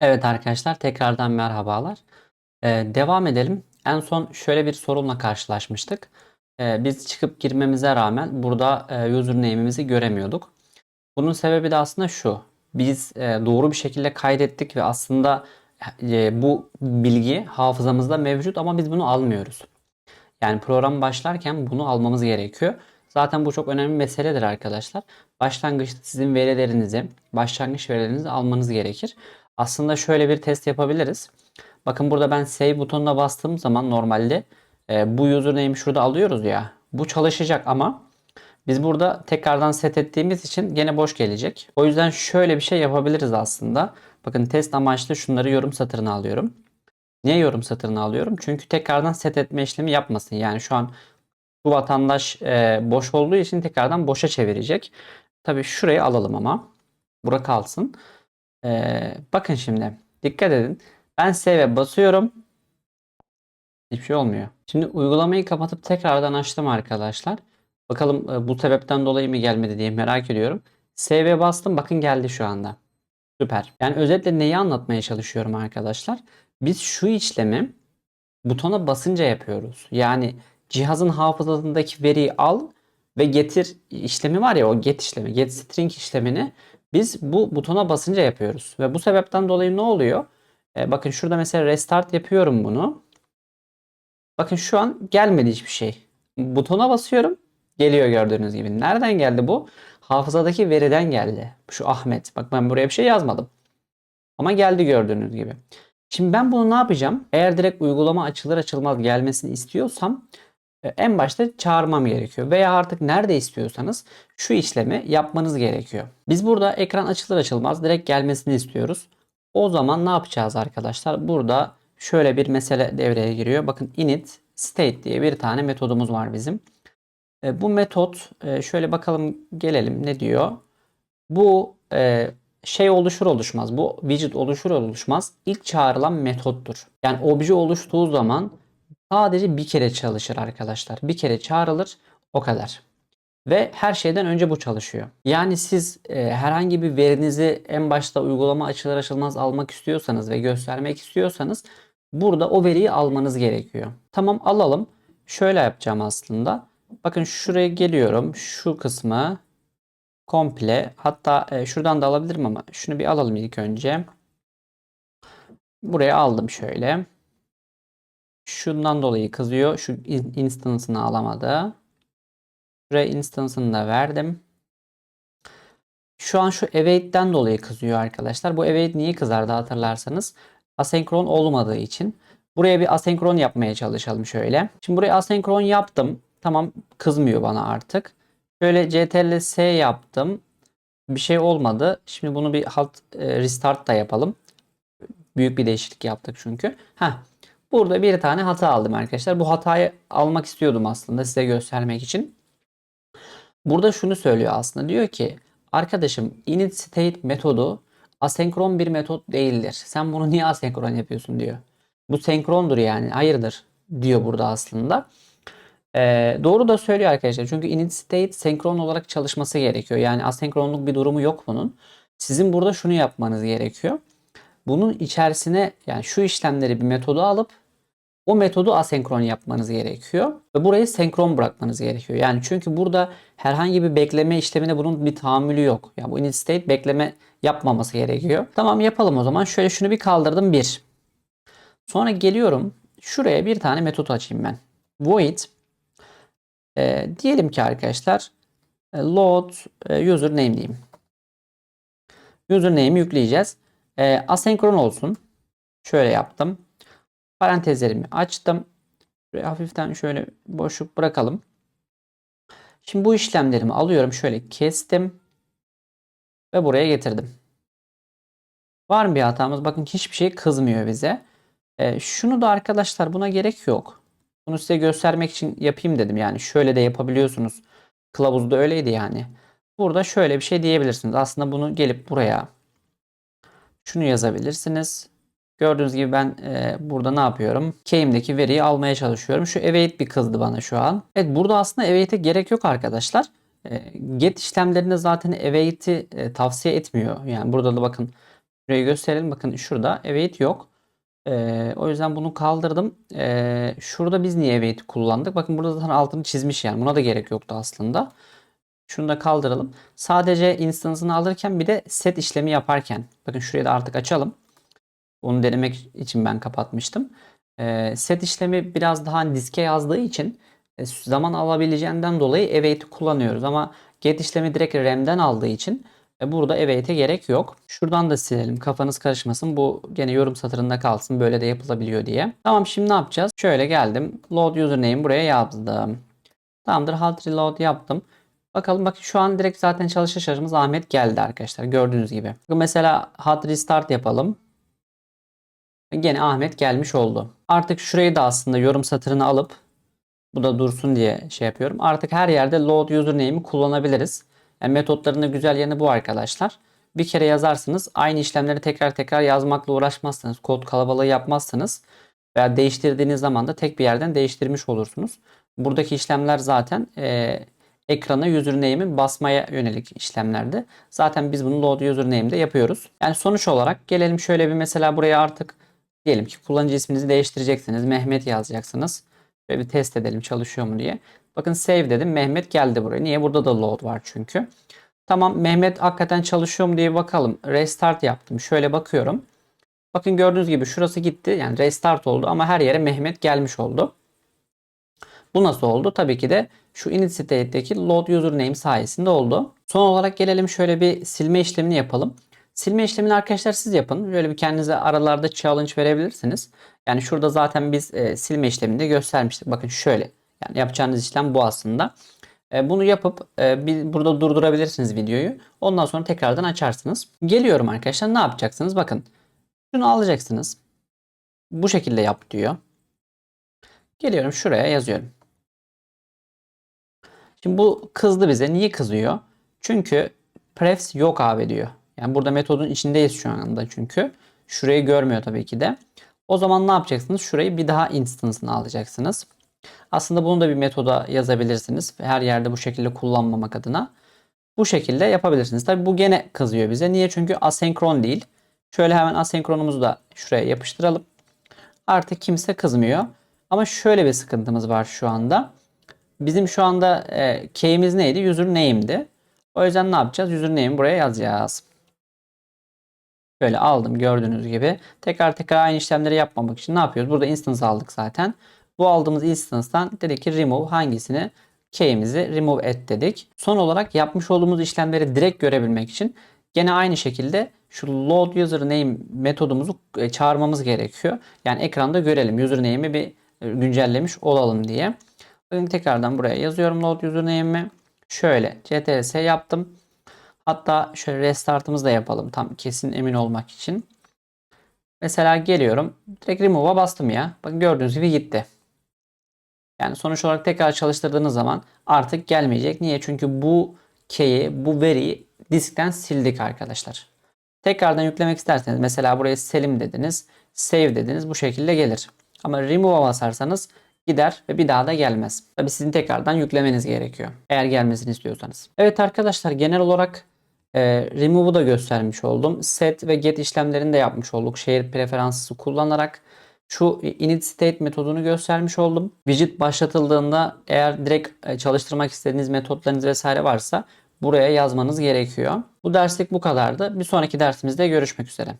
Evet arkadaşlar tekrardan merhabalar. Ee, devam edelim. En son şöyle bir sorunla karşılaşmıştık. Ee, biz çıkıp girmemize rağmen burada e, username'imizi göremiyorduk. Bunun sebebi de aslında şu. Biz e, doğru bir şekilde kaydettik ve aslında e, bu bilgi hafızamızda mevcut ama biz bunu almıyoruz. Yani program başlarken bunu almamız gerekiyor. Zaten bu çok önemli meseledir arkadaşlar. Başlangıçta sizin verilerinizi, başlangıç verilerinizi almanız gerekir. Aslında şöyle bir test yapabiliriz. Bakın burada ben save butonuna bastığım zaman normalde e, bu username'i şurada alıyoruz ya. Bu çalışacak ama biz burada tekrardan set ettiğimiz için gene boş gelecek. O yüzden şöyle bir şey yapabiliriz aslında. Bakın test amaçlı şunları yorum satırına alıyorum. Niye yorum satırına alıyorum? Çünkü tekrardan set etme işlemi yapmasın. Yani şu an bu vatandaş e, boş olduğu için tekrardan boşa çevirecek. Tabii şurayı alalım ama. Bura kalsın. E, bakın şimdi. Dikkat edin. Ben save'e basıyorum. Hiçbir şey olmuyor. Şimdi uygulamayı kapatıp tekrardan açtım arkadaşlar. Bakalım e, bu sebepten dolayı mı gelmedi diye merak ediyorum. Save'e bastım. Bakın geldi şu anda. Süper. Yani özetle neyi anlatmaya çalışıyorum arkadaşlar? Biz şu işlemi butona basınca yapıyoruz. Yani cihazın hafızasındaki veriyi al ve getir işlemi var ya o get işlemi, get string işlemini biz bu butona basınca yapıyoruz. Ve bu sebepten dolayı ne oluyor? E, bakın şurada mesela restart yapıyorum bunu. Bakın şu an gelmedi hiçbir şey. Butona basıyorum. Geliyor gördüğünüz gibi. Nereden geldi bu? Hafızadaki veriden geldi. Şu Ahmet. Bak ben buraya bir şey yazmadım. Ama geldi gördüğünüz gibi. Şimdi ben bunu ne yapacağım? Eğer direkt uygulama açılır açılmaz gelmesini istiyorsam en başta çağırmam gerekiyor. Veya artık nerede istiyorsanız şu işlemi yapmanız gerekiyor. Biz burada ekran açılır açılmaz direkt gelmesini istiyoruz. O zaman ne yapacağız arkadaşlar? Burada şöyle bir mesele devreye giriyor. Bakın init state diye bir tane metodumuz var bizim. E, bu metot e, şöyle bakalım gelelim ne diyor? Bu e, şey oluşur oluşmaz, bu widget oluşur oluşmaz ilk çağrılan metottur. Yani obje oluştuğu zaman sadece bir kere çalışır arkadaşlar. Bir kere çağrılır o kadar. Ve her şeyden önce bu çalışıyor. Yani siz e, herhangi bir verinizi en başta uygulama açılır açılmaz almak istiyorsanız ve göstermek istiyorsanız burada o veriyi almanız gerekiyor. Tamam alalım. Şöyle yapacağım aslında. Bakın şuraya geliyorum. Şu kısmı komple hatta e, şuradan da alabilirim ama şunu bir alalım ilk önce. Buraya aldım şöyle. Şundan dolayı kızıyor. Şu instance'ını alamadı. Şuraya instance'ını da verdim. Şu an şu await'ten dolayı kızıyor arkadaşlar. Bu await niye kızardı hatırlarsanız. Asenkron olmadığı için. Buraya bir asenkron yapmaya çalışalım şöyle. Şimdi buraya asenkron yaptım. Tamam kızmıyor bana artık. Şöyle CTRL yaptım. Bir şey olmadı. Şimdi bunu bir halt e, restart da yapalım. Büyük bir değişiklik yaptık çünkü. Heh. Burada bir tane hata aldım arkadaşlar. Bu hatayı almak istiyordum aslında size göstermek için. Burada şunu söylüyor aslında. Diyor ki arkadaşım init state metodu asenkron bir metot değildir. Sen bunu niye asenkron yapıyorsun diyor. Bu senkrondur yani. Hayırdır diyor burada aslında. Ee, doğru da söylüyor arkadaşlar. Çünkü init state senkron olarak çalışması gerekiyor. Yani asenkronluk bir durumu yok bunun. Sizin burada şunu yapmanız gerekiyor. Bunun içerisine yani şu işlemleri bir metodu alıp o metodu asenkron yapmanız gerekiyor. Ve burayı senkron bırakmanız gerekiyor. Yani çünkü burada herhangi bir bekleme işlemine bunun bir tahammülü yok. Yani bu init state bekleme yapmaması gerekiyor. Tamam yapalım o zaman. Şöyle şunu bir kaldırdım. Bir. Sonra geliyorum. Şuraya bir tane metot açayım ben. Void e, diyelim ki arkadaşlar e, load e, username diyeyim. Username'i yükleyeceğiz. E, asenkron olsun. Şöyle yaptım. Parantezlerimi açtım. Şuraya hafiften şöyle boşluk bırakalım. Şimdi bu işlemlerimi alıyorum. Şöyle kestim. Ve buraya getirdim. Var mı bir hatamız? Bakın hiçbir şey kızmıyor bize. E, şunu da arkadaşlar buna gerek yok. Bunu size göstermek için yapayım dedim. Yani şöyle de yapabiliyorsunuz. Kılavuzda öyleydi yani. Burada şöyle bir şey diyebilirsiniz. Aslında bunu gelip buraya şunu yazabilirsiniz. Gördüğünüz gibi ben e, burada ne yapıyorum? Key'imdeki veriyi almaya çalışıyorum. Şu await bir kızdı bana şu an. Evet burada aslında await'e gerek yok arkadaşlar. E, get işlemlerinde zaten await'i e, tavsiye etmiyor. Yani burada da bakın Şurayı gösterelim. Bakın şurada await yok. Ee, o yüzden bunu kaldırdım. Ee, şurada biz niye await kullandık? Bakın burada zaten altını çizmiş yani. Buna da gerek yoktu aslında. Şunu da kaldıralım. Sadece instance'ını alırken bir de set işlemi yaparken. Bakın şurayı da artık açalım. Onu denemek için ben kapatmıştım. Ee, set işlemi biraz daha diske yazdığı için e, zaman alabileceğinden dolayı await'i kullanıyoruz. Ama get işlemi direkt RAM'den aldığı için e, burada await'e gerek yok. Şuradan da silelim. Kafanız karışmasın. Bu gene yorum satırında kalsın. Böyle de yapılabiliyor diye. Tamam şimdi ne yapacağız? Şöyle geldim. Load username buraya yazdım. Tamamdır. Hard reload yaptım. Bakalım bak şu an direkt zaten çalışış aracımız Ahmet geldi arkadaşlar. Gördüğünüz gibi. Mesela hard restart yapalım. Gene Ahmet gelmiş oldu. Artık şurayı da aslında yorum satırını alıp bu da dursun diye şey yapıyorum. Artık her yerde load username'i kullanabiliriz. Yani metotlarının güzel yanı bu arkadaşlar. Bir kere yazarsınız. Aynı işlemleri tekrar tekrar yazmakla uğraşmazsınız. Kod kalabalığı yapmazsınız. Veya değiştirdiğiniz zaman da tek bir yerden değiştirmiş olursunuz. Buradaki işlemler zaten e, ekrana username'i basmaya yönelik işlemlerdi. Zaten biz bunu load username'de yapıyoruz. Yani sonuç olarak gelelim şöyle bir mesela buraya artık diyelim ki kullanıcı isminizi değiştireceksiniz. Mehmet yazacaksınız. Böyle bir test edelim çalışıyor mu diye. Bakın save dedim. Mehmet geldi buraya. Niye? Burada da load var çünkü. Tamam Mehmet hakikaten çalışıyor mu diye bakalım. Restart yaptım. Şöyle bakıyorum. Bakın gördüğünüz gibi şurası gitti. Yani restart oldu ama her yere Mehmet gelmiş oldu. Bu nasıl oldu? Tabii ki de şu init state'deki load username sayesinde oldu. Son olarak gelelim şöyle bir silme işlemini yapalım. Silme işlemini arkadaşlar siz yapın. Böyle bir kendinize aralarda challenge verebilirsiniz. Yani şurada zaten biz e, silme işlemini de göstermiştik. Bakın şöyle. Yani yapacağınız işlem bu aslında. E, bunu yapıp e, bir, burada durdurabilirsiniz videoyu. Ondan sonra tekrardan açarsınız. Geliyorum arkadaşlar. Ne yapacaksınız? Bakın. Şunu alacaksınız. Bu şekilde yap diyor. Geliyorum şuraya yazıyorum. Şimdi bu kızdı bize. Niye kızıyor? Çünkü prefs yok abi diyor. Yani burada metodun içindeyiz şu anda çünkü. Şurayı görmüyor tabii ki de. O zaman ne yapacaksınız? Şurayı bir daha instance'ını alacaksınız. Aslında bunu da bir metoda yazabilirsiniz. Her yerde bu şekilde kullanmamak adına. Bu şekilde yapabilirsiniz. Tabii bu gene kızıyor bize. Niye? Çünkü asenkron değil. Şöyle hemen asenkronumuzu da şuraya yapıştıralım. Artık kimse kızmıyor. Ama şöyle bir sıkıntımız var şu anda. Bizim şu anda e, key'imiz neydi? Username'di. O yüzden ne yapacağız? Username'i buraya yazacağız. Böyle aldım gördüğünüz gibi. Tekrar tekrar aynı işlemleri yapmamak için ne yapıyoruz? Burada instance aldık zaten. Bu aldığımız instance'tan dedik ki remove hangisini? Key'imizi remove et dedik. Son olarak yapmış olduğumuz işlemleri direkt görebilmek için gene aynı şekilde şu load username metodumuzu e, çağırmamız gerekiyor. Yani ekranda görelim. Username'i bir e, güncellemiş olalım diye. Bakın tekrardan buraya yazıyorum load username'imi. Şöyle ctrs yaptım. Hatta şöyle restartımızı da yapalım tam kesin emin olmak için. Mesela geliyorum. Direkt remove'a bastım ya. Bakın gördüğünüz gibi gitti. Yani sonuç olarak tekrar çalıştırdığınız zaman artık gelmeyecek. Niye? Çünkü bu key'i, bu veriyi diskten sildik arkadaşlar. Tekrardan yüklemek isterseniz mesela buraya selim dediniz. Save dediniz. Bu şekilde gelir. Ama remove'a basarsanız gider ve bir daha da gelmez. Tabi sizin tekrardan yüklemeniz gerekiyor. Eğer gelmesini istiyorsanız. Evet arkadaşlar genel olarak e, remove'u da göstermiş oldum. Set ve get işlemlerini de yapmış olduk. Share preferansı kullanarak şu init state metodunu göstermiş oldum. Widget başlatıldığında eğer direkt e, çalıştırmak istediğiniz metotlarınız vesaire varsa buraya yazmanız gerekiyor. Bu derslik bu kadardı. Bir sonraki dersimizde görüşmek üzere.